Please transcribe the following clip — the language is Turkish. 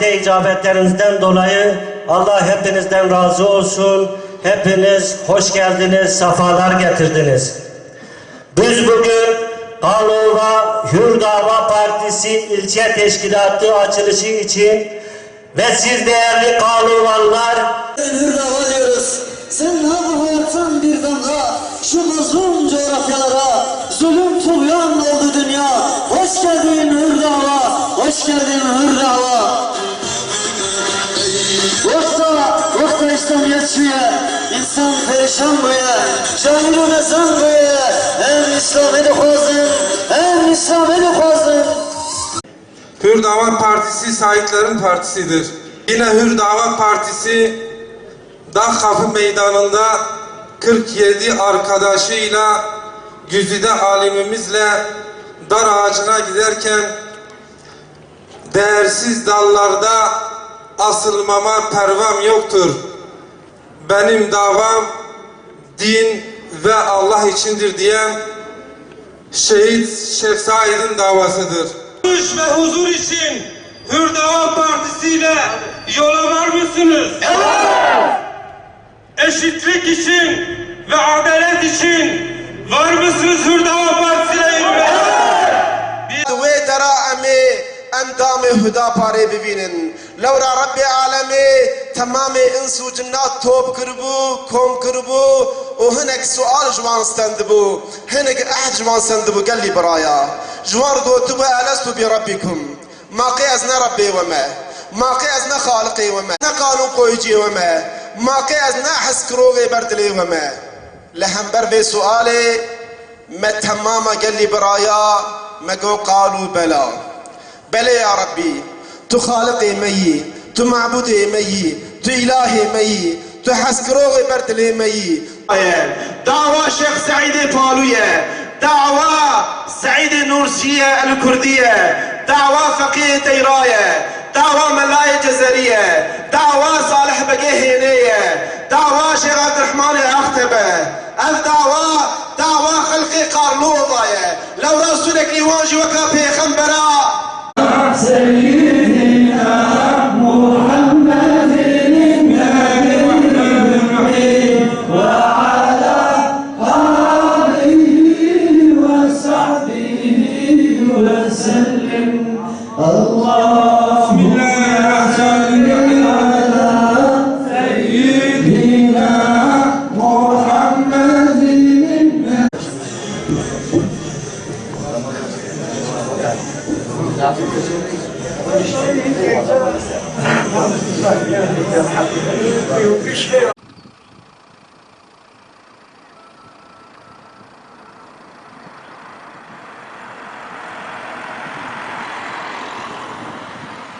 ve icabetlerinizden dolayı Allah hepinizden razı olsun. Hepiniz hoş geldiniz, sefalar getirdiniz. Biz bugün Kalova Hür Dava Partisi ilçe teşkilatı açılışı için ve siz değerli Kalovalılar Hür dava diyoruz. Sen ne hayattan bir damla şu mazlum coğrafyalara zulüm tuğyan oldu dünya. Hoş geldin hür dava, hoş geldin hür dava. Yoksa, yoksa İslamiyet şuye, insan perişan buye, cahil u nezan buye, hem İslam'ı dixwazin, hem İslam'ı dixwazin. Hür Dava Partisi sahiplerin partisidir. Yine Hür Dava Partisi Dağ Kapı Meydanı'nda 47 arkadaşıyla Güzide alimimizle dar ağacına giderken değersiz dallarda asılmama pervam yoktur. Benim davam din ve Allah içindir diyen şehit Şeyh Said'in davasıdır. Barış ve huzur için Hür Dava Partisi ile yola var mısınız? Evet! Eşitlik için هدا پاره ببینن. لورا رب عالمی تمام انس و جنات توب کربو کم کربو و هنک سوال جوان استند بو هنک احد جوان استند بو گلی برایا. جوان گوتو بو الستو ما ماقی از نه ربی و ما ماقی از نه خالقی و ما نه قانون قویجی و ما ماقی از نه حس کروغی بردلی و ما لهم بر به سؤالی ما تماما قال لي برايا ما قالوا بلا. Bele ya Rabbi. Tu halik meyi, tu ma'bud meyi, tu ilah meyi, tu haskroğ berdil meyi. Dava Şeyh Said Faluye, dava Said Nursiye el Kurdiye, dava Fakih Teyraye, dava Melay Cezeriye, dava Salih Begehiniye, dava Şeyh Abdurrahman Ahtebe, ev dava dava halkı Karlova'ye, lev Resulek İvancı ve Kapeyhembera, sevgilim. Bir şey